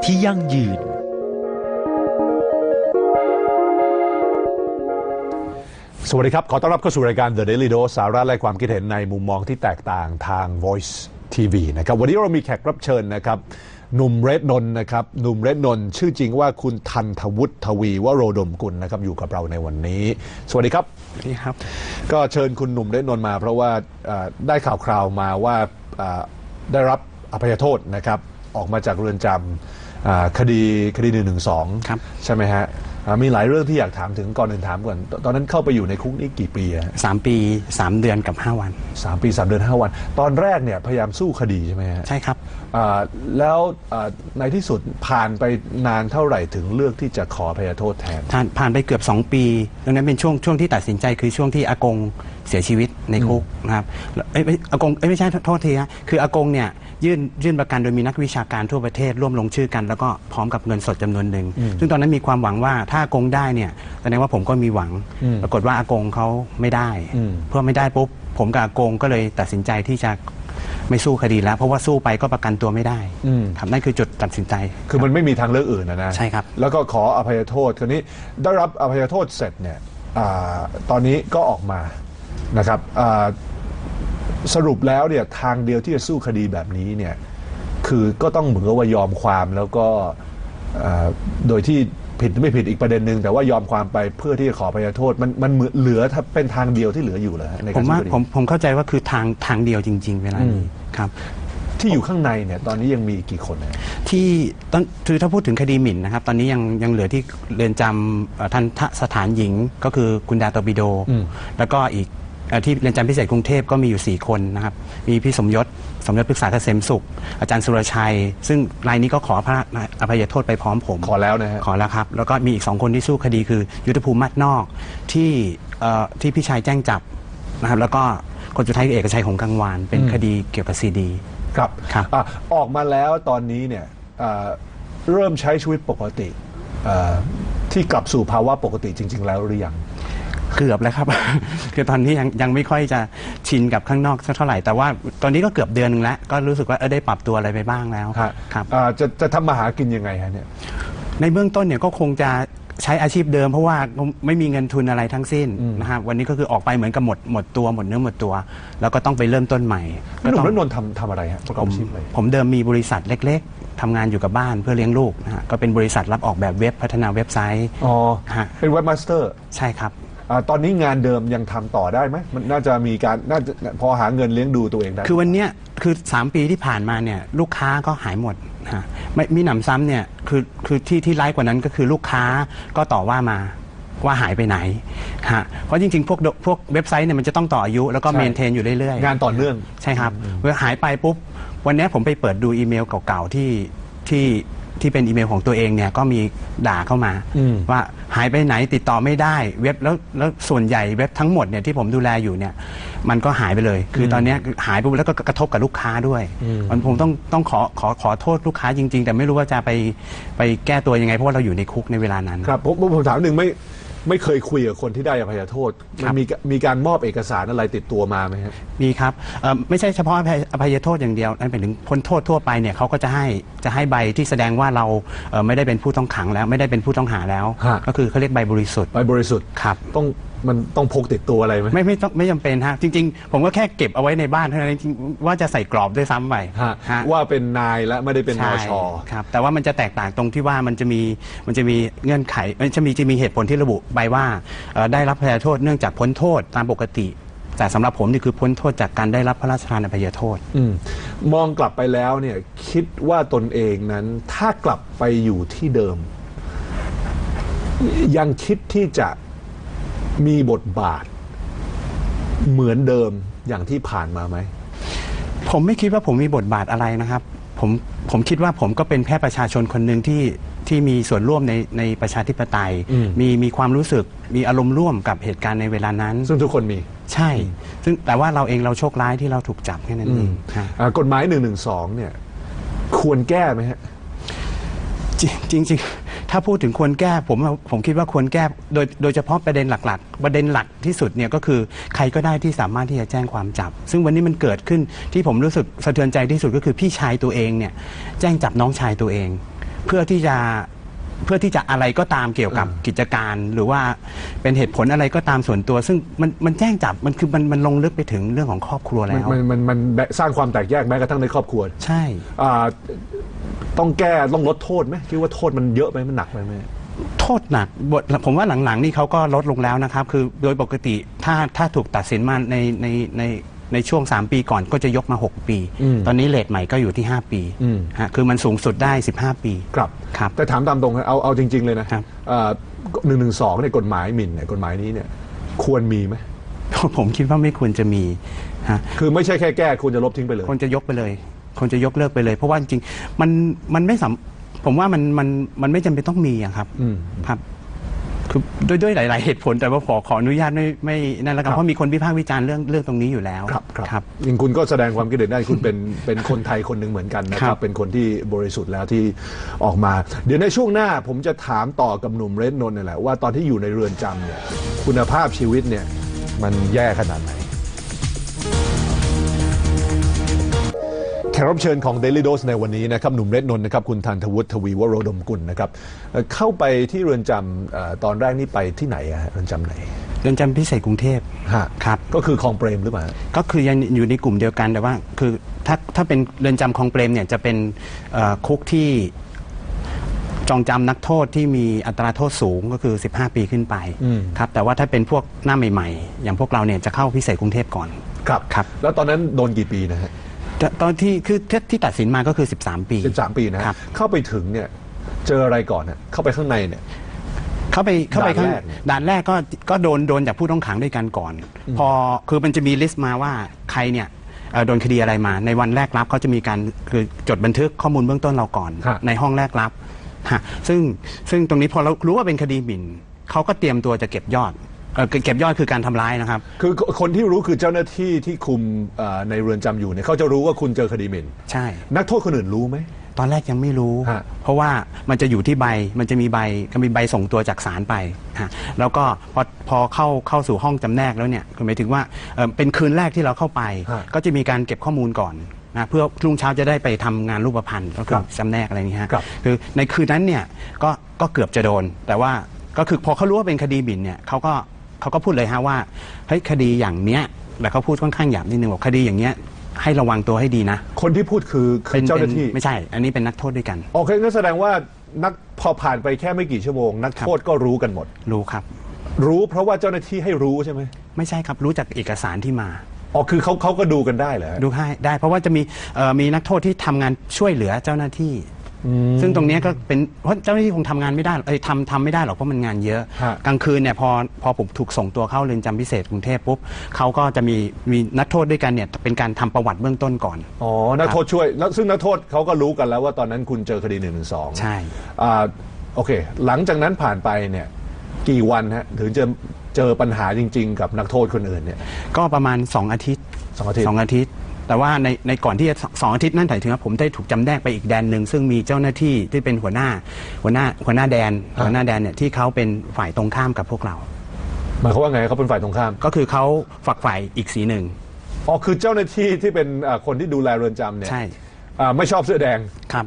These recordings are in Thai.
ตทพลังที่ยั่งยืน สวัสดีครับ ขอต้อนรับเข้าสู่รายการ The Daily Dose สาระและความคิดเห็นในมุมมองที่แตกต่างทาง Voice TV นะครับ วันนี้เรามีแขกรับเชิญนะครับหนุ่มเรดนนท์นะครับหนุ่มเรดนนท์ชื่อจริงว่าคุณทันทวุฒิทวีวโรดมกุลนะครับอยู่กับเราในวันนี้ สวัสดีครับนี่ครับ ก็เชิญคุณหนุ่มเรดนนท์มา เพราะว่าเอ่อได้ข่าวคราวมาว่าเอ่อได้รับอภัยโทษนะครับออกมาจากเรือนจำอ่า คดีคดีหนึ่งหนึ่งสองครับใช่ไหมฮะอ่ามีหลายเรื่องที่อยากถามถึงก่อนอื่นถามก่อนตตอนนั้นเข้าไปอยู่ในคุกนี่กี่ปีอะฮะสามปีสามเดือนกับห้าวันสามปีสามเดือนห้าวัน ตอนแรกเนี่ยพยายามสู้คดีใช่ไหมฮะใช่ครับอ่าแล้วอ่าในที่สุดผ่านไปนานเท่าไหร่ถึงเลือกที่จะขออภัยโทษแทนผ่านผ่านไปเกือบ2ปีดังนั้นเป็นช่วงช่วงที่ตัดสินใจคือช่วงที่อากง เสียชีวิตในคุกนะครับแล้วเอ้ยไม่อากงเอ้ยไม่ใช่โทษทีฮะคืออากงเนี่ยยื่นยื่นประกันโดยมีนักวิชาการทั่วประเทศร่วมลงชื่อกัน แล้วก็พร้อมกับเงินสดจำนวนหนึ่งซึ่งตอนนั้นมีความหวังว่าถ้าอากงได้เนี่ยแสดงว่าผมก็มีหวังอืมปรากฏว่าอากงเขาไม่ได้อืมเพื่อไม่ได้ปุ๊บผมกับอากงก็เลยตัดสินใจที่จะไม่สู้คดีแล้ว เพราะว่าสู้ไปก็ประกันตัวไม่ได้อืมครับนั่นคือจุดตัดสินใจ คือมันไม่มีทางเลือกอื่นนะนะใช่ครับแล้วก็ขออภัยโทษคราวนี้ได้รับอภัยโทษเสร็จเนี่ยอาตอนนี้ก็ออกมา นะครับอ่าสรุปแล้วเนี่ยทางเดียวที่จะสู้คดีแบบนี้เนี่ยคือก็ต้องเหมือนกับว่ายอมความแล้วก็อ่าโดยที่ผิดไม่ผิดอีกประเด็นหนึ่งแต่ว่ายอมความไปเพื่อที่จะขออภัยโทษมันมันเหมือนเหลือถ้าเป็นทางเดียวที่เหลืออยู่เหรอฮะในผการมสู้ว่าคดีผมผมเข้าใจว่าคือทางทางเดียวจริง ๆ เวลาอืมนี้ครับ ที่อยู่ข้างในเนี่ยตอนนี้ยังมีกี่คนนะที่ตอนคือถ้าพูดถึงคดีหมิ่นนะครับ ตอนนี้ยังยังเหลือที่เรือนจำเอ่อทันทสถานหญิงก็คือคุณดาโตบิโดอืมแล้วก็อีก เอ่อที่เรือนจำพิเศษกรุงเทพก็มีอยู่ 4 คนนะครับ มีพี่สมยศ สมยศปรึกษาเกษมสุข อาจารย์สุรชัย ซึ่งรายนี้ก็ขอพระอภัยโทษไปพร้อมผมขอแล้วนะฮะ ขอแล้วครับ แล้วก็มีอีกสองคนที่สู้คดีคือ ยุทธภูมิมัดนอกที่เอ่อที่พี่ชายแจ้งจับนะครับ แล้วก็คนสุดท้ายคือเอกชัยของกังวาน เป็นอืมคดีเกี่ยวกับซีดี ครับครับอะออกมาแล้วตอนนี้เนี่ยอ่าเริ่มใช้ชีวิตปกติอ่าที่กลับสู่ภาวะปกติจริง ๆ แล้วหรือยัง เกือบแล้วครับ คือตอนนี้ยังยังไม่ค่อยจะชินกับข้างนอกสักเท่าไหร่ แต่ว่าตอนนี้ก็เกือบเดือนหนึงแล้ว ก็รู้สึกว่าเออได้ปรับตัวอะไรไปบ้างแล้วฮะครับ อ่าจะจะทำมาหากินยังไงฮะเนี่ย ในเบื้องต้นเนี่ยก็คงจะใช้อาชีพเดิม เพราะว่าไม่มีเงินทุนอะไรทั้งสิ้นอืมนะครับวันนี้ก็คือออกไปเหมือนกับหมดหมดตัวหมดเนื้อหมดตัว แล้วก็ต้องไปเริ่มต้นใหม่พี่หนุ่ต้มองรนนท์ทำทำอะไรฮะประกอบผมอาชีพอะไร ผมเดิมมีบริษัทเล็ก ๆทำงานอยู่กับบ้านเพื่อเลี้ยงลูกนะฮะก็เป็นบริษัทรับออกแบบเว็บพัฒนาเว็บไซต์ อ๋อ ฮะ เป็นเว็บมาสเตอร์ ใช่ครับอ่า ตอนนี้งานเดิมยังทำต่อได้ไหมมันน่าจะมีการน่าจะพอหาเงินเลี้ยงดูตัวเองได้ คือวันเนี้ยคือ 3 ปีที่ผ่านมาเนี่ยลูกค้าก็หายหมดฮะไม่มีหนำซ้ำเนี่ยคือคือที่ที่ร้ายกว่านั้นก็คือลูกค้าก็ต่อว่ามาว่าหายไปไหนฮะเพราะจริงๆ พวกโดพวกเว็บไซต์เนี่ยมันจะต้องต่ออายุแล้วก็ใช่เมนเทนอยู่เรื่อยๆ งานต่อเนื่อง ใช่ครับเมื่อหายไปปุ๊บ วันนี้ผมไปเปิดดูอีเมลเก่าๆที่ที่ ที่เป็นอีเมลของตัวเองเนี่ยก็มีด่าเข้ามาอืมว่าหายไปไหนติดต่อไม่ได้เว็บแล้วแล้วส่วนใหญ่เว็บทั้งหมดเนี่ยที่ผมดูแลอยู่เนี่ยมันก็หายไปเลย คือตอนเนี้ยหายไปแล้วก็กระทบกับลูกค้าด้วยมันผมต้องต้องขอขอขอโทษลูกค้าจริง ๆ แต่ไม่รู้ว่าจะไปไปแก้ตัวยังไงเพราะว่าเราอยู่ในคุกในเวลานั้น ครับผมผมผมถามหนึ่งไม่ ไม่เคยคุยกับคนที่ได้อภัยโทษคมัรันบ มีมีการมอบเอกสารอะไรติดตัวมาไหมฮะ มีครับเอ่อไม่ใช่เฉพาะอภัยอภัยโทษอย่างเดียวนั่นเป็นถึงพ้นโทษทั่วไปเนี่ยเขาก็จะให้จะให้ใบที่แสดงว่าเราเอ่อไม่ได้เป็นผู้ต้องขังแล้ว ไม่ได้เป็นผู้ต้องหาแล้ว ฮะ ก็คือเขาเรียกใบบริสุทธิ์ใบบริสุทธิ์ ครับ ต้อง มันต้องพกติดตัวอะไรไหม ไม่ไม่ต้องไม่จำเป็นฮะจริง ๆ ผมก็แค่เก็บเอาไว้ในบ้านเท่านั้นจริงๆว่าจะใส่กรอบด้วยซ้ำไปฮะฮะ ว่าเป็นนายและไม่ได้เป็นนใช่ชครับแต่ว่ามันจะแตกต่างตรงที่ว่ามันจะมีมันจะมีเงื่อนไขมันจะมีจะมีเหตุผลที่ระบุใบว่าเอ่อได้รับพยโทษเนื่องจากพ้นโทษตามปกติ แต่สำหรับผมนี่คือพ้นโทษจากการได้รับพระราชทานอภัยโทษ อืมมองกลับไปแล้วเนี่ยคิดว่าตนเองนั้นถ้ากลับไปอยู่ที่เดิม ยังคิดที่จะ มีบทบาท เหมือนเดิมอย่างที่ผ่านมาไหม ผมไม่คิดว่าผมมีบทบาทอะไรนะครับผมผมคิดว่าผมก็เป็นแค่ประชาชนคนหนึ่งที่ที่มีส่วนร่วมในในประชาธิปไตยอืมมีมีความรู้สึกมีอารมณ์ร่วมกับเหตุการณ์ในเวลานั้น ซึ่งทุกคนมีใช่ ซึ่งแต่ว่าเราเองเราโชคร้ายที่เราถูกจับแค่นั้นเองฮะอ่ากฎหมายหนึ่งหนึ่งสองเนี่ย ควรแก้ไหมฮะ จริงจริงจริง ถ้าพูดถึงควรแก้ผมผมคิดว่าควรแก้โดยโดยเฉพาะประเด็นหลัก ๆ ประเด็นหลักที่สุดเนี่ยก็คือใครก็ได้ที่สามารถที่จะแจ้งความจับ ซึ่งวันนี้มันเกิดขึ้นที่ผมรู้สึกสะเทือนใจที่สุดก็คือพี่ชายตัวเองเนี่ยแจ้งจับน้องชายตัวเอง เพื่อที่จะ เพื่อที่จะอะไรก็ตามเกี่ยวกับกิจการ หรือว่าเป็นเหตุผลอะไรก็ตามส่วนตัว ซึ่งมันมันแจ้งจับมันคือมันมันลงลึกไปถึงเรื่องของครอบครัวมันแล้วมันมันมันสร้างความแตกแยกแม้กระทั่งในครอบครัวใช่ อ่าต้องแก้ต้องลดโทษไหมคิดว่าโทษมันเยอะไหมมันหนักไหมแม่โทษหนักบทผมว่าหลังๆนี่เขาก็ลดลงแล้วนะครับ คือโดยปกติถ้าถ้าถูกตัดสินมาในในใน ในช่วง 3 ปีก่อนก็จะยกมา 6 ปีอืมตอนนี้เลทใหม่ก็อยู่ที่ 5 ปีอืมฮะคือมันสูงสุดได้ 15 ปีครับครับแต่ถามตามตรงนะเอาเอาจริง ๆ เลยนะครับหนึ่งหนึ่งสองเนี่ยกฎหมายหมิ่นเนี่ยกฎหมายนี้เนี่ยควรมีไหมผมคิดว่าไม่ควรจะมีฮะคือไม่ใช่แค่แก้ควรจะลบทิ้งไปเลยควรจะยกไปเลยควรจะยกเลิกไปเลย เพราะว่าจริงๆมันมันไม่สำผมว่ามันมันมันไม่จำเป็นต้องมีอะครับอืมครับ คือด้วยด้วยหลาย ๆ เหตุผลแต่ว่าขอขออนุญาตไม่ไม่นั่นแล้วกัครันบเพราะมีคนวิพากษ์วิจารณ์เรื่องเรื่องตรงนี้อยู่แล้วครับครับครับ อย่างคุณก็แสดงความคิดเห็นได้คุณเป็นเป็นคนไทยคนหนึ่งเหมือนกันนะคครัรับ บเป็นคนที่บริสุทธิ์แล้วที่ออกมา เดี๋ยวในช่วงหน้าผมจะถามต่อกับหนุ่มเรดนนท์เนี่ยแหละว่าตอนที่อยู่ในเรือนจำเนี่ยคุณภาพชีวิตเนี่ยมันแย่ขนาดไหน กรับเชิญของ Daily Dose ในวันนี้นะครับหนุ่มเรดนนท์นะครับคุณทันทวุฒิทวีวโรดมกุลนะครับเอ่อเข้าไปที่เรือนจำเอ่อตอนแรกนี่ไปที่ไหนอะฮะเรือนจำไหนเรือนจำพิเศษกรุงเทพฮะครับ ก็คือคลองเปรมหรือเปล่าฮะ ก็คือยังอยู่ในกลุ่มเดียวกันแต่ว่าคือถ้าถ้าเป็นเรือนจำคลองเปรมเนี่ยจะเป็นเอ่อคุกที่จองจำนักโทษที่มีอัตราโทษสูงก็คือ 15 ปีขึ้นไปอืม ครับแต่ว่าถ้าเป็นพวกหน้าใหม่ ๆ อย่างพวกเราเนี่ยจะเข้าพิเศษกรุงเทพก่อนครับครับแล้วตอนนั้นโดนกี่ปีนะฮะ แต่ตอนที่คือที่ที่ตัดสินมาก็คือ 13 ปี 13 ปีนะฮะครับ เข้าไปถึงเนี่ยเจออะไรก่อนฮะเข้าไปข้างในเนี่ย เข้าไปเข้าไปข้างด่านแรกเนี่ยด่านแรกก็ก็โดนโดนจากผู้ต้องขังด้วยกันก่อน พอคือมันจะมีลิสต์มาว่าใครเนี่ยเอ่อโดนคดีอะไรมา ในวันแรกรับเขาจะมีการคือจดบันทึกข้อมูลเบื้องต้นเราก่อนฮะในห้องแรกรับฮะซึ่งซึ่งตรงนี้พอเรารู้ว่าเป็นคดีหมิ่นเขาก็เตรียมตัวจะเก็บยอด เอ่อเก็บยอดคือการทำร้ายนะครับ คือคนที่รู้คือเจ้าหน้าที่ที่คุมเอ่อในเรือนจำอยู่เนี่ยเขาจะรู้ว่าคุณเจอคดีหมิ่นใช่ นักโทษคนอื่นรู้ไหม ตอนแรกยังไม่รู้ ฮะ เพราะว่ามันจะอยู่ที่ใบ มันจะมีใบก็มีใบส่งตัวจากศาลไปฮะแล้วก็พอพอเข้าเข้าสู่ห้องจำแนกแล้วเนี่ยคือหมายถึงว่าเอ่อเป็นคืนแรกที่เราเข้าไป ฮะก็จะมีการเก็บข้อมูลก่อนนะเพื่อรุ่งเช้าจะได้ไปทำงานรูปพรรณก็คืครัอบจำแนกอะไรนี้ฮะครับคือในคืนนั้นเนี่ยก็ก็เกือบจะโดน แต่ว่าก็คือพอเขารู้ว่าเป็นคดีหมิ่นเนี่ยเขาก็ เขาก็พูดเลยฮะว่าเฮ้ยคดีอย่างเนี้ยแต่เขาพูดค่อนข้างหยาบนิดนึงบอกคดีอย่างเนี้ยให้ระวังตัวให้ดีนะคนที่พูดคือคือเจ้าหน้าที่ไม่ใช่ อันนี้เป็นนักโทษด้วยกันโอเคงั้นแสดงว่านักพอผ่านไปแค่ไม่กี่ชั่วโมง นักโทษก็รู้กันหมด รู้ครับ รู้เพราะว่าเจ้าหน้าที่ให้รู้ใช่ไหมไม่ใช่ครับรู้จากเอกสารที่มาอ๋อคือเขาเขาก็ดูกันได้เหรอฮะดูให้ได้เพราะว่าจะมีเอ่อมีนักโทษที่ทำงานช่วยเหลือเจ้าหน้าที่ ซึ่งตรงเนี้ยก็เป็นเพราะเจ้าหน้าที่คงทำงานไม่ได้หรอกเอ้ยทำทำไม่ได้หรอกเพราะมันงานเยอะ ฮะ กลางคืนเนี่ยพอพอผมถูกส่งตัวเข้าเรือนจำพิเศษกรุงเทพปุ๊บเขาก็จะมีมีนักโทษด้วยกันเนี่ยเป็นการทำประวัติเบื้องต้นก่อน อ๋อ นักโทษช่วยแล้วซึ่งนักโทษเขาก็รู้กันแล้วว่าตอนนั้นคุณเจอคดีหนึ่งหนึ่งสองใช่ อ่าโอเค หลังจากนั้นผ่านไปเนี่ย กี่วันฮะถึงจะเจอปัญหาจริง ๆ กับนักโทษคนอื่นเนี่ย ก็ประมาณ 2 อาทิตย์สองอาทิตย์ สองอาทิตย์ แต่ว่าในในก่อนที่จะสสองอาทิตย์นั่นหมายถึงว่าผมได้ถูกจำแนกไปอีกแดนหนึ่งซึ่งมีเจ้าหน้าที่ที่เป็นหัวหน้าหัวหน้าหัวหน้าแดนฮะหัวหน้าแดนเนี่ยที่เขาเป็นฝ่ายตรงข้ามกับพวกเรา หมายความว่าไงเขาเป็นฝ่ายตรงข้ามก็คือเขาฝักฝ่ายอีกสีหนึ่งอ๋อคือเจ้าหน้าที่ที่เป็นอ่าคนที่ดูแลเรือนจำเนี่ยใช่อ่าไม่ชอบเสื้อแดงครับ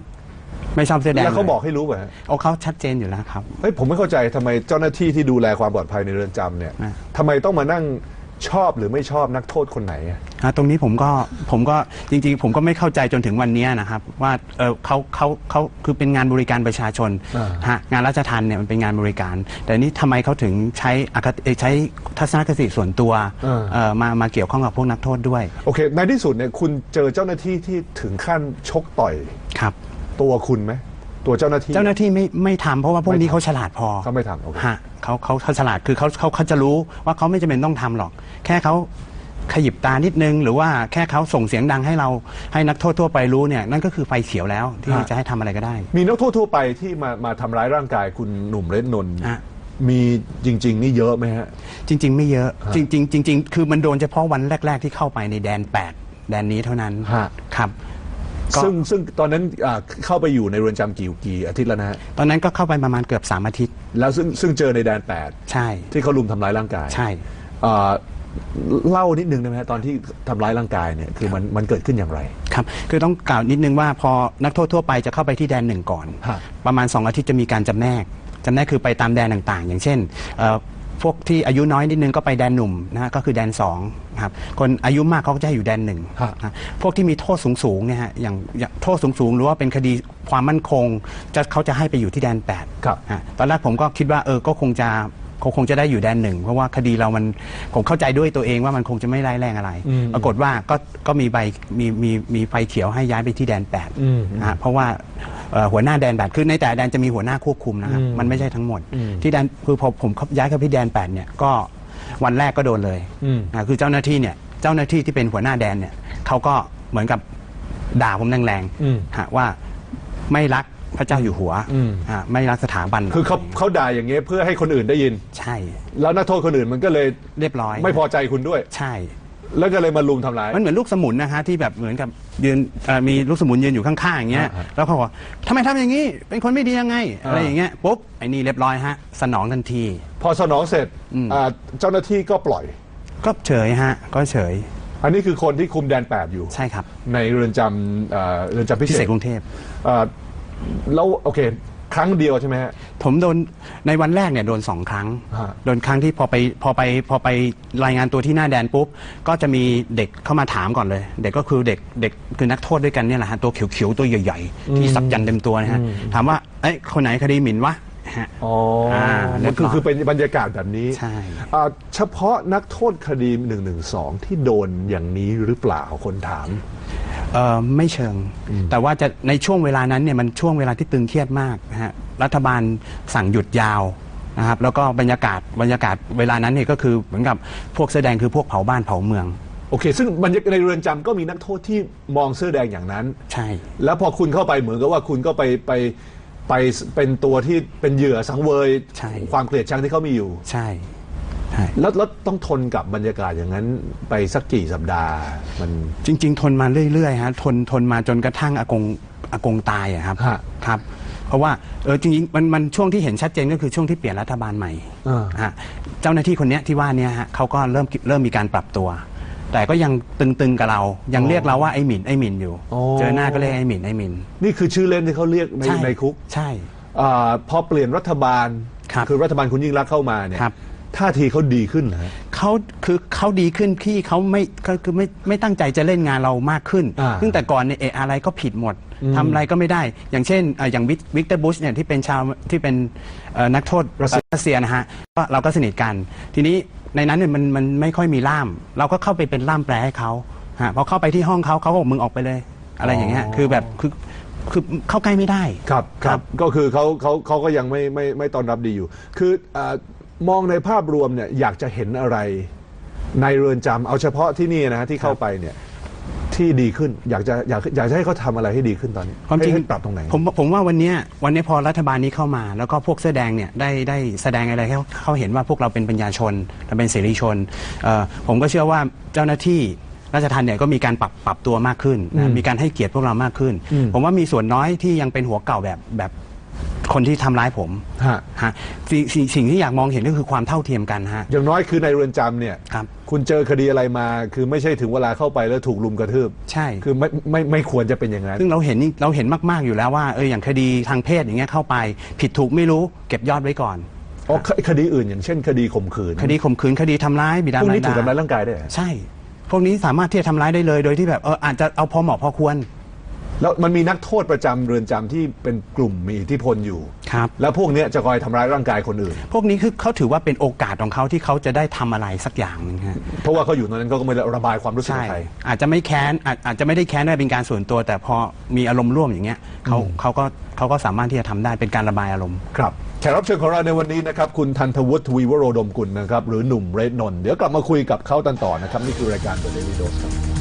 ไม่ชอบเสื้อแดงแล้วเขาลยบอกให้รู้ป่ะฮะโอ้เขาชัดเจนอยู่แล้วครับ เฮ้ยผมไม่เข้าใจทำไมเจ้าหน้าที่ที่ดูแลความปลอดภัยในเรือนจำเนี่ยอะ ทำไมต้องมานั่ง ชอบหรือไม่ชอบนักโทษคนไหนอะ อะตรงนี้ผมก็ผมก็จริงๆ ผมก็ไม่เข้าใจจนถึงวันนี้นะครับ ว่าเออเขาเขาเขาคือเป็นงานบริการประชาชนอ่า ฮะงานราชทันเนี่ยมันเป็นงานบริการ แต่นี่ทำไมเขาถึงใช้อคติเอ่อใช้ทัศนคติส่วนตัวเอ่อมามาเกี่ยวข้องกับพวกนักโทษด้วยโอเค ในที่สุดเนี่ยคุณเจอเจ้าหน้าที่ที่ถึงขั้นชกต่อยครับ ตัวคุณไหมตัวเจ้าหน้าที่ เจ้าหน้าที่ไม่ไม่ทำเพราะว่าพวกนี้ไม่ทำเขาฉลาดพอเขาไม่ทำโอเค ฮะ เขาเขาเขาฉลาดคือเขาเขาเขาจะรู้ว่าเขาไม่จำเป็นต้องทำหรอก แค่เขาขยิบตานิดนึง หรือว่าแค่เขาส่งเสียงดังให้เราให้นักโทษทั่วไปรู้เนี่ยนั่นก็คือไฟเขียวแล้วที่ฮะ จะให้ทำอะไรก็ได้ มีนักโทษทั่วไปที่มามาทำร้ายร่างกายคุณหนุ่มเรดนนท์ฮะมีจริง ๆ นี่เยอะไหมฮะ จริง ๆ ไม่เยอะ จริง ๆ จริง ๆ คือมันโดนเฉพาะวันแรก ๆ ที่เข้าไปในแดน 8 แดนนี้เท่านั้นฮะ ครับ ก็ซึ่งซึ่งตอนนั้นอ่าเข้าไปอยู่ในเรือนจำกี่กี่อาทิตย์แล้วนะฮะตอนนั้นก็เข้าไปประมาณเกือบสามอาทิตย์ แล้วซึ่งซึ่งเจอในแดนแปดใช่ที่เขาลุมทำร้ายร่างกายใช่ อ่าเล่านิดนึงได้ไหมฮะตอนที่ทำร้ายร่างกายเนี่ยคือมันมันเกิดขึ้นอย่างไร ครับคือต้องกล่าวนิดนึงว่าพอนักโทษทั่วไปจะเข้าไปที่แดนหนึ่งก่อน ฮะประมาณ 2 อาทิตย์จะมีการจำแนกจำแนกคือไปตามแดนต่างๆ อย่างเช่นเอ่อ พวกที่อายุน้อยนิดนึงก็ไปแดนหนุ่มนะฮะก็คือแดน2นะครับคนอายุมากเขาก็จะให้อยู่แดนหนึ่งฮะนะพวกที่มีโทษสูงๆเนี่ยฮะอย่างอย่างโทษสูงๆหรือว่าเป็นคดีความมั่นคงจะเขาจะให้ไปอยู่ที่แดน8ครับฮะตอนแรกผมก็คิดว่าเออก็คงจะคงคงจะได้อยู่แดนหนึ่งเพราะว่าคดีเรามันผมเข้าใจด้วยตัวเองว่ามันคงจะไม่ร้ายแรงอะไร อืม ปรากฏว่าก็ก็มีใบมีมีมีไฟเขียวให้ย้ายไปที่แดนแปดอืม นะฮะเพราะว่าเอ่อ หัวหน้าแดนแปดคือในแต่ละแดนจะมีหัวหน้าควบคุมนะครับ อืมมันไม่ใช่ทั้งหมด อืม ที่แดนคือพอผมย้ายเข้าไปที่แดนแปดเนี่ยก็วันแรกก็โดนเลยอืมอ่าคือเจ้าหน้าที่เนี่ยเจ้าหน้าที่ที่เป็นหัวหน้าแดนเนี่ยเขาก็เหมือนกับด่าผมแรงอืมๆฮะว่าไม่รักพระเจ้าอยู่หัวอืมอ่าไม่รักสถาบันคือเขาเขาด่าอย่างเงี้ยเพื่อให้คนอื่นได้ยิน ใช่แล้วนักโทษคนอื่นมันก็เลยเรียบร้อย ไม่พอใจคุณด้วย ใช่ แล้วก็เลยมาลุมทำร้าย มันเหมือนลูกสมุนนะฮะที่แบบเหมือนกับยืนเอ่อมีลูกสมุนยืนอยู่ข้างๆอย่างเงี้ยอ่าฮะแล้วเขาบอกทำไมทำอย่างนี้ เป็นคนไม่ดียังไงอ่า อะไรอย่างเงี้ยปุ๊บไอ้นี่เรียบร้อยฮะสนองทันที พอสนองเสร็จอืมอ่าเจ้าหน้าที่ก็ปล่อย ก็เฉยฮะก็เฉยอันนี้คือคนที่คุมแดนแปดอยู่ ใช่ครับในเรือนจำเอ่อเรือนจำพิพิเศเศษษกรุงเทพ เอ่อแล้วโอเค ครั้งเดียวใช่ไหมฮะ ผมโดนในวันแรกเนี่ยโดนสองครั้ง ฮะโดนครั้งที่พอไปพอไปพอไปรายงานตัวที่หน้าแดนปุ๊บ ก็จะมีเด็กเข้ามาถามก่อนเลย เด็กก็คือเด็กเด็กคือนักโทษด้วยกันเนี่ยแหละฮะตัวเขียวๆตัวใหญ่ๆ ที่สับยันเต็มตัวนะฮะถามว่าเอ้ยคนไหนคดีหมิ่นวะฮะ อ๋ออ่ามันคือเรียบร้อยคือเป็นบรรยากาศแบบนี้ใช่ อ่าเฉพาะนักโทษคดี1นึที่โดนอย่างนี้หรือเปล่าคนถาม เออไม่เชิง แต่ว่าจะในช่วงเวลานั้นเนี่ยมันช่วงเวลาที่ตึงเครียดมากนะฮะรัฐบาลสั่งหยุดยาวนะครับแล้วก็บรรยากาศบรรยากาศเวลานั้นเนี่ยก็คือเหมือนกับพวกแสอแดงคือพวกเผาบ้านเผาเมือง โอเค ซึ่งบรรยากาศในเรือนจำก็มีนักโทษที่มองเสื้อแดงอย่างนั้น ใช่ แล้วพอคุณเข้าไปเหมือนกับว่าคุณก็ไปไปไปเป็นตัวที่เป็นเหยื่อสังเวย ใช่ ความเกลียดชังที่เขามีอยู่ ใช่ ใช่แล้วแล้วต้องทนกับบรรยากาศอย่างนั้นไปสักกี่สัปดาห์มัน จริง ๆ ทนมาเรื่อยๆฮะทนทนมาจนกระทั่งอากงอากงตายอะครับฮะ ครับ เพราะว่าเออจริงๆมันมันช่วงที่เห็นชัดเจนก็คือช่วงที่เปลี่ยนรัฐบาลใหม่อ่า ฮะเจ้าหน้าที่คนเนี้ยที่ว่าเนี้ยฮะเขาก็เริ่มเริ่มมีการปรับตัว แต่ก็ยังตึงๆกับเรายังเรียกเราว่าไอ้หมินไอ้หมินอยู่ อ๋อ เจอหน้าก็เรียกไอ้หมินไอ้หมินนี่คือชื่อเล่นที่เขาเรียกในใช่ในคุกใช่ อาพอเปลี่ยนรัฐบาลครับอรัฐบาลคุณยิ่งรักษณ์เข้ามาเนี่ยครับ ท่าทีเขาดีขึ้นนะฮะเขาคือเขาดีขึ้นที่เขาไม่ก็คือไม่ไม่ตั้งใจจะเล่นงานเรามากขึ้น อ่าซึ่งแต่ก่อนเนี่ยเอะอะไรก็ผิดหมดทำอะไรก็ไม่ได้ อย่างเช่นเอ่ออย่างวิกวิกเตอร์บุชเนี่ยที่เป็นชาวที่เป็นเอ่อนักโทษรัสเซียนะฮะก็เราก็สนิทกัน ทีนี้ในนั้นเนี่ยมันมันไม่ค่อยมีล่าม เราก็เข้าไปเป็นล่ามแปลให้เขาฮะพอเข้าไปที่ห้องเขาเขาก็บอกมึงออกไปเลยอะไรอย่างเงี้ยอ๋อ คือแบบคือคือเข้าใกล้ไม่ได้ ครับคครัรับบก็คือเขาเขาเขาก็ยังไม่ไม่ไม่ต้อนรับดีอยู่ คืออา มองในภาพรวมเนี่ยอยากจะเห็นอะไร ในเรือนจำเอาเฉพาะที่นี่นะฮะที่เข้าไปเนี่ยที่ดีขึ้นอยากจะอยากอยากจะให้เขาทำอะไรให้ดีขึ้นตอนนี้ความจริงให้ให้ปรับตรงไหน ผมผมว่าวันเนี้ยวันนี้พอรัฐบาลนี้เข้ามา แล้วก็พวกเสื้อแดงเนี่ยได้ได้แสดงอะไรให้เขาเขาเห็นว่าพวกเราเป็นปัญญาชนเราเป็นเสรีชนเอ่อผมก็เชื่อว่าเจ้าหน้าที่ราชทัณฑ์เนี่ยก็มีการปรับปรับตัวมากขึ้นอืมนะมีการให้เกียรติพวกเรามากขึ้นอืมผมว่ามีส่วนน้อยที่ยังเป็นหัวเก่าแบบแบบ คนที่ทำร้ายผมฮะ ฮะสิ่งสิ่งสิ่งที่อยากมองเห็นก็คือความเท่าเทียมกันฮะ อย่างน้อยคือในเรือนจำเนี่ยครับ คุณเจอคดีอะไรมา คือไม่ใช่ถึงเวลาเข้าไปแล้วถูกลุมกระทืบใช่ คือไม่ไม่ไม่ควรจะเป็นอย่างนั้น ซึ่งเราเห็นนี่เราเห็นมาก ๆ อยู่แล้วว่าเอออย่างคดีทางเพศอย่างเงี้ยเข้าไป ผิดถูกไม่รู้เก็บยอดไว้ก่อน อ๋อคคดีอื่น อย่างเช่นคดีข่มขืนคดีข่มขืนคดีทำร้ายบิดาพวกมารนี้ถูกดาทำร้ายร่างกายได้วยเหรอ ใช่ พวกนี้สามารถที่จะทำร้ายได้เลยโดยที่แบบเอออาจจะเอาพอเหมาะพอควร แล้วมันมีนักโทษประจำเรือนจำที่เป็นกลุ่มมีอิทธิพลอยู่ ครับ แล้วพวกเนี้ยจะคอยทำร้ายร่างกายคนอื่น พวกนี้คือเขาถือว่าเป็นโอกาสของเขาที่เขาจะได้ทำอะไรสักอย่างหนึงฮะ เพราะว่าเขาอยู่ตรงนั้นเขาก็ไม่ได้ระบายความรู้สึกใช่ กับใคร อาจจะไม่แค้นอาจอาจจะไม่ได้แค้นได้เป็นการส่วนตัว แต่พอมีอารมณ์ร่วมอย่างเงี้ยเขาเขาก็เขาก็สามารถที่จะทำได้เป็นการระบายอารมณ์ ครับแขกรับเชิญของเราในวันนี้นะครับ คุณทันทวุฒิทวีวโรดมกุลนะครับ หรือหนุ่มเรดนนท์เดี๋ยวกลับมาคุยกับเขาตันต่อนะครับ นี่คือรายการ The Daily Dose ครับ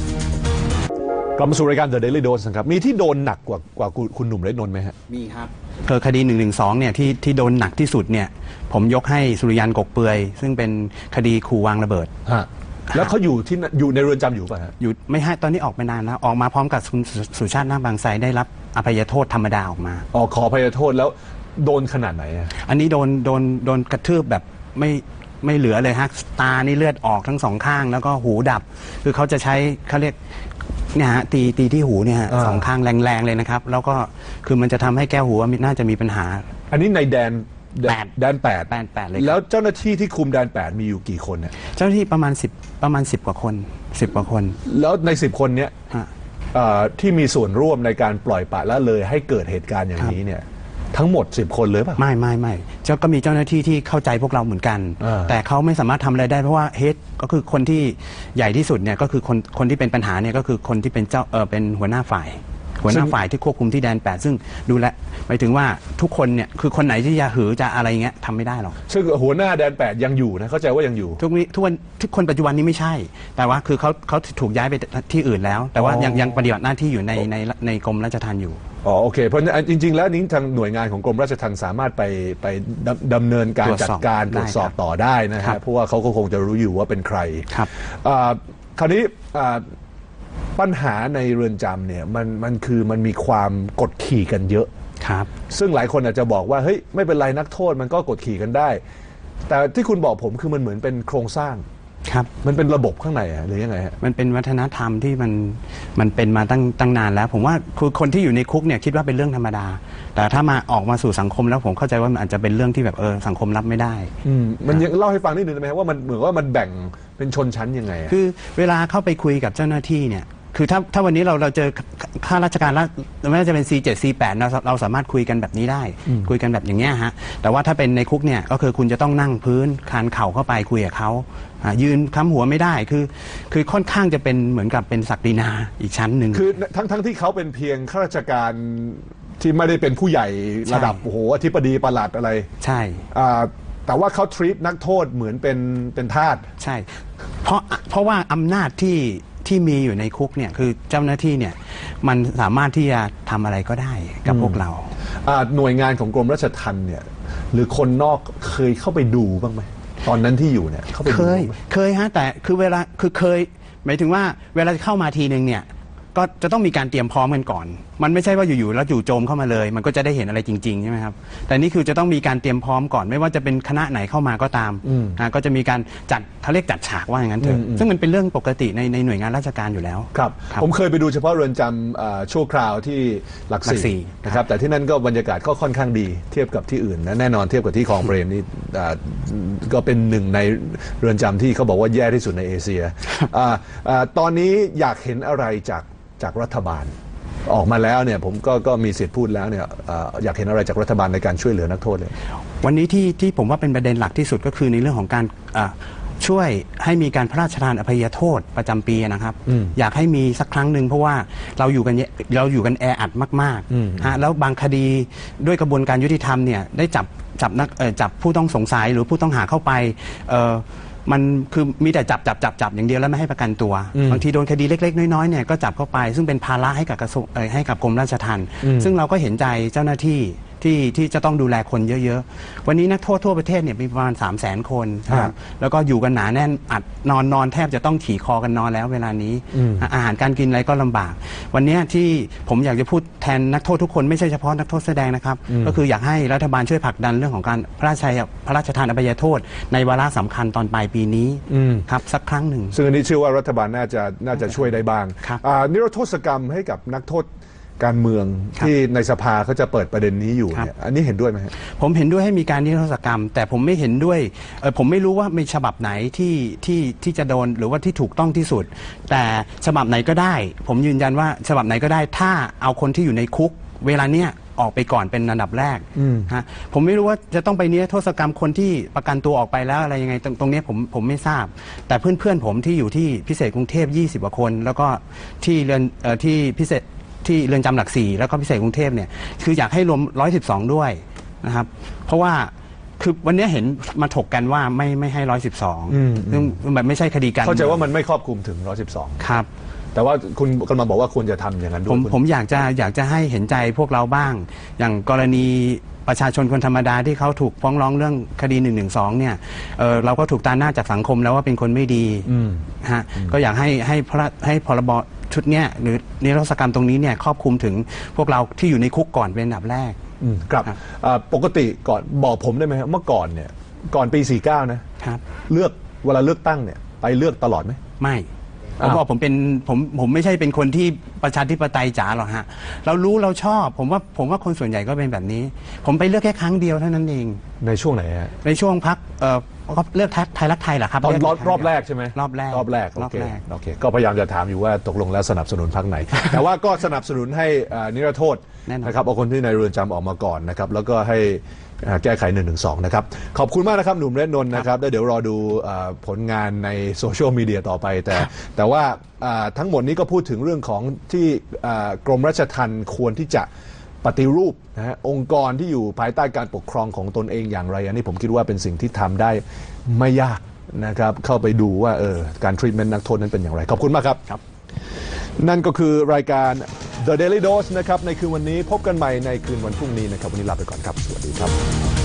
กลับมาสู่รายการ The Daily Dose นะครับ มีที่โดนหนักกว่ากว่าคุณคุณหนุ่มเรดนนท์ไหมฮะ มีครับเออคดี1นึเนี่ยที่ที่โดนหนักที่สุดเนี่ย ผมยกให้สุริยันกกเปือย ซึ่งเป็นคดีขู่วางระเบิด ฮะ แล้วเขาอยู่ที่นั่นอยู่ในเรือนจำอยู่ป่ะฮะ อยู่ไม่ให้ตอนนี้ออกไปนานแล้ว ออกมาพร้อมกับคุณสุสุชาตินาคบางไทรได้รับอภัยโทษธรรมดาออกมา อ๋อ ขอพยโทษแล้วโดนขนาดไหนอะอันนี้โดนโดนโดนกระทืบแบบไม่ไม่เหลือเลยฮะตานี่เลือดออกทั้งสองข้าง แล้วก็หูดับ คือเขาจะใช้เขาเรียก เนี่ยฮะตีตีที่หูเนี่ยฮะสองข้างแรงๆเลยนะครับ แล้วก็คือมันจะทำให้แก้วหูว่าน่าจะมีปัญหา อันนี้ในแดนแปดแดนแปดแปดแปดเลยครับ แล้วเจ้าหน้าที่ที่คุมแดนแปดมีอยู่กี่คนเนี่ยเจ้าหน้าที่ประมาณ 10 ประมาณ 10 กว่าคน 10 กว่าคนแล้วในสิบคนเนี้ยฮะ เอ่อที่มีส่วนร่วมในการปล่อยปละละเลยให้เกิดเหตุการณ์อย่างนี้เนี่ย ทั้งหมด 10 คนเลยป่ะ ไม่ไม่ไม่เจ้าก็มีเจ้าหน้าที่ที่เข้าใจพวกเราเหมือนกัน อ่า แต่เขาไม่สามารถทำอะไรได้เพราะว่าเฮดก็คือคนที่ใหญ่ที่สุดเนี่ยก็คือคนคนที่เป็นปัญหาเนี่ยก็คือคนที่เป็นเจ้าเออเป็นหัวหน้าฝ่าย หัวหน้าฝ่ายที่ควบคุมที่แดนแปดซึ่งดูแลหมายถึงว่าทุกคนเนี่ยคือคนไหนที่จะหือจะอะไรเงี้ยทำไม่ได้หรอก ซึ่งหัวหน้าแดนแปดยังอยู่นะ เข้าใจว่ายังอยู่ ทุกนี้ทุกวันทุกคนปัจจุบันนี้ไม่ใช่ แต่ว่าคือเขาเขาถูกย้ายไปที่อื่นแล้ว แต่ว่าอ๋อยังยังปฏิบัติหน้าที่อยู่ในในในกรมราชทัณฑ์อยู่ อ๋อโอเคเพราะฉะนั้นจริง ๆ แล้วนี้ทางหน่วยงานของกรมราชทัณฑ์สามารถไปไปดำดำเนินการตรวจจัสดอบการได้ตรวจสอบครับต่อได้นะครัฮะบเพราะว่าเขาก็คงจะรู้อยู่ว่าเป็นใครครับอ่าคราวนี้อ่าปัญหาในเรือนจำเนี่ยมันมันคือมันมีความกดขี่กันเยอะครับซึ่งหลายคนอาจจะบอกว่าเฮ้ยไม่เป็นไรนักโทษมันก็กดขี่กันได้ แต่ที่คุณบอกผมคือมันเหมือนเป็นโครงสร้าง ครับ มันเป็นระบบข้างในอะหรือยังไงฮะ มันเป็นวัฒนธรรมที่มันมันเป็นมาตั้งตั้งนานแล้ว ผมว่าคือคนที่อยู่ในคุกเนี่ยคิดว่าเป็นเรื่องธรรมดา แต่ถ้ามาออกมาสู่สังคมแล้วผมเข้าใจว่ามันอาจจะเป็นเรื่องที่แบบเออสังคมรับไม่ได้ อืมมันยังเล่าให้ฟังนิดนึงได้ไหมครับว่ามันเหมือนว่ามันแบ่งเป็นชนชั้นยังไงอะ คือเวลาเข้าไปคุยกับเจ้าหน้าที่เนี่ย คือถ้าถ้าวันนี้เราเราเจอข้าราชการละไม่ว่าจะเป็น C7 C8 เราเราสามารถคุยกันแบบนี้ได้ คุยกันแบบอย่างเงี้ยฮะแต่ว่าถ้าเป็นในคุกเนี่ยก็คือคุณจะต้องนั่งพื้นคานเข่าเข้าไปคุยกับเขาอ่ายืนค้ำหัวไม่ได้คือ คือค่อนข้างจะเป็นเหมือนกับเป็นศักดินาอีกชั้นหนึ่ง คือทั้งทั้งที่เขาเป็นเพียงข้าราชการที่ไม่ได้เป็นผู้ใหญ่ระดับใช่โอ้โหอธิบดีประหลัดอะไรใช่ อ่าแต่ว่าเขาทรีตนักโทษเหมือนเป็นเป็นทาส ใช่ เพราะเพราะว่าอำนาจที่ ที่มีอยู่ในคุกเนี่ยคือเจ้าหน้าที่เนี่ยมันสามารถที่จะทำอะไรก็ได้กับพวกเรา อ่าหน่วยงานของกรมราชทัณฑ์เนี่ยหรือคนนอกเคยเข้าไปดูบ้างไหมตอนนั้นที่อยู่เนี่ยเข้าไปเคดูยบ้างไหม เคยฮะแต่คือเวลาคือเคย หมายถึงว่าเวลาเข้ามาทีนึงเนี่ย ก็จะต้องมีการเตรียมพร้อมกันก่อน มันไม่ใช่ว่าอยู่ๆแล้วจู่โจมเข้ามาเลย มันก็จะได้เห็นอะไรจริงๆใช่ไหมครับ แต่นี่คือจะต้องมีการเตรียมพร้อมก่อน ไม่ว่าจะเป็นคณะไหนเข้ามาก็ตามอ่าก็จะมีการจัดเขาเรียกจัดฉากว่าอย่างนั้นเถอะ ซึ่งมันเป็นเรื่องปกติในในหน่วยงานราชการอยู่แล้ว ครับครับผมเคยไปดูเฉพาะเรือนจำอ่าชั่วคราวที่หลักหลักสี่สี่นะครับ แต่ที่นั่นก็บรรยากาศก็ค่อนข้างดีเทียบกับที่อื่นนะแน่นอนเทียบกับที่คลองเปรมนี่อ่าก็เป็นหนึ่งในเรือนจำที่เขาบอกว่าแย่ที่สุดในเอเชียอ่าอ่าตอนนี้อยากเห็นอะไรจาก จากรัฐบาล ออกมาแล้วเนี่ยผมก็ก็มีสิทธิ์พูดแล้วเนี่ยอ่าอยากเห็นอะไรจากรัฐบาลในการช่วยเหลือนักโทษเลย วันนี้ที่ที่ผมว่าเป็นประเด็นหลักที่สุดก็คือในเรื่องของการอ่าช่วยให้มีการพระราชทานอภัยโทษประจำปีนะครับ อยากให้มีสักครั้งหนึ่งเพราะว่าเราอยู่กันเยเราอยู่กันแออัดมากๆฮะแล้วบางคดีด้วยกระบวนการยุติธรรมเนี่ยได้จับจับนักเอ่อจับผู้ต้องสงสัยหรือผู้ต้องหาเข้าไปเอ่อ มันคือมีแต่จับจับจับจับอย่างเดียวแล้วไม่ให้ประกันตัวบางทีโดนคดีเล็ก ๆ น้อยๆเนี่ยก็จับเข้าไป ซึ่งเป็นภาระให้กับกระทรวงเอ่อให้กับกรมราชทัณฑ์ซึ่งเราก็เห็นใจเจ้าหน้าที่ ที่ที่จะต้องดูแลคนเยอะๆ วันนี้นักโทษทั่วประเทศเนี่ยมีประมาณ 3 0 0 0 0 0 คนนะครับแล้วก็อยู่กันหนาแน่นอัดนอนนอนแทบจะต้องขี่คอกันนอนแล้วเวลานี้ อาหารการกินอะไรก็ลำบาก วันเนี้ยที่ผมอยากจะพูดแทนนักโทษทุกคนไม่ใช่เฉพาะนักโทษแสดงนะครับ ก็คืออยากให้รัฐบาลช่วยผลักดันเรื่องของการพระราชทานพระราชทานอภัยโทษ ในวาระสำคัญตอนปลายปีนี้ครับสักครั้งหนึ่งซึ่งอันนี้เชื่อว่ารัฐบาลน่าจะน่าจะช่วยได้บ้างครับอ่านิรโทษกรรมให้กับนักโทษ การเมืองครับ ที่ในสภาเขาจะเปิดประเด็นนี้อยู่ครับเนี่ยอันนี้เห็นด้วยไหมฮะ ผมเห็นด้วยให้มีการนิรโทษกรรม แต่ผมไม่เห็นด้วยเอ่อผมไม่รู้ว่ามีฉบับไหนที่ที่ที่จะโดนหรือว่าที่ถูกต้องที่สุด แต่ฉบับไหนก็ได้ ผมยืนยันว่าฉบับไหนก็ได้ ถ้าเอาคนที่อยู่ในคุก เวลาเนี้ยออกไปก่อนเป็นอันดับแรกฮะผมไม่รู้ว่าจะต้องไปนิรโทษกรรมคนที่ประกันตัวออกไปแล้วอะไรยังไงตรงตรงเนี้ยผมผมไม่ทราบ แต่เพื่อนๆผมที่อยู่ที่พิเศษกรุงเทพ 20กว่าคน แล้วก็ที่เรือนเอ่อที่พิเศษ ที่เรือนจำหลักสี่แล้วก็พิเศษกรุงเทพเนี่ยคืออยากให้รวม 112 ด้วยนะครับ เพราะว่าคือวันนี้เห็นมาถกกันว่าไม่ไม่ให้ร้อยสิบสองซึ่งแบบไม่ใช่คดีการเข้าใจว่ามืองมันไม่ครอบคลุมถึง 112 ครับ แต่ว่าคุณกำลังบอกว่าควรจะทำอย่างนั้นด้วผยมคุณ ผมอยากจะอยากจะให้เห็นใจพวกเราบ้าง อย่างกรณีประชาชนคนธรรมดาที่เขาถูกฟ้องร้องเรื่องคดี1นึเนี่ยเอ่อเราก็ถูกตาหน้าจากสังคมแล้วว่าเป็นคนไม่ดีอืมฮะก็อยากให้ให้พระให้พรบ ชุดเนี้ยหรือนิรโทษกรรมตรงนี้เนี่ยครอบคลุมถึงพวกเราที่อยู่ในคุกก่อนเป็นอันดับแรก อืมครับครับอ่าปกติก่อนบอกผมได้ไหมครับเมื่อก่อนเนี่ย ก่อนปี 49 นะ ครับ เลือกเวลาเลือกตั้งเนี่ย ไปเลือกตลอดไหม ไม่ผอ้ามวบอกผมเป็นผมผมไม่ใช่เป็นคนที่ประชาธิปไตยจ๋าหรอกฮะ เรารู้เราชอบ ผมว่าผมว่าคนส่วนใหญ่ก็เป็นแบบนี้ ผมไปเลือกแค่ครั้งเดียวเท่านั้นเอง ในช่วงไหนฮะ ในช่วงพักเอ่อ ก็เลือกไทยไทยรักไทยเหรอครับตอนเลืรอบคงรอบเดียวแรกใช่ไหมรอบแรกรอบแรกโอรอบเคแรกโอเค ก็พยายามจะถามอยู่ว่าตกลงแล้วสนับสนุนพรรคไหน แต่ว่าก็สนับสนุนให้อ่านิรโทษแน่นอนนะครับเอาคนที่ในเรือนจำออกมาก่อนนะครับ แล้วก็ให้อ่าแก้ไข1นึนะครับ ขอบคุณมากนะครับ หนุ่มเรดนนท์นะครับแล้วเดี๋ยวรอดูอ่าผลงานในโซเชียลมีเดียต่อไป แต่แต่ว่าอ่าทั้งหมดนี้ก็พูดถึงเรื่องของที่อ่ากรมราชทัณฑ์ควรที่จะ ปฏิรูปนะฮะองค์กรที่อยู่ภายใต้การปกครองของตนเองอย่างไร อันนี้ผมคิดว่าเป็นสิ่งที่ทำได้ไม่ยากนะครับเข้าไปดูว่าเออการทรี a เมนต์นักโทษนั้นเป็นอย่างไร ขอบคุณมากครับครับ นั่นก็คือรายการ The Daily Dose นะครับในคืนวันนี้พบกันใหม่ในคืนวันพรุ่งนี้นะครับ วันนี้ลาไปก่อนครับ สวัสดีครับ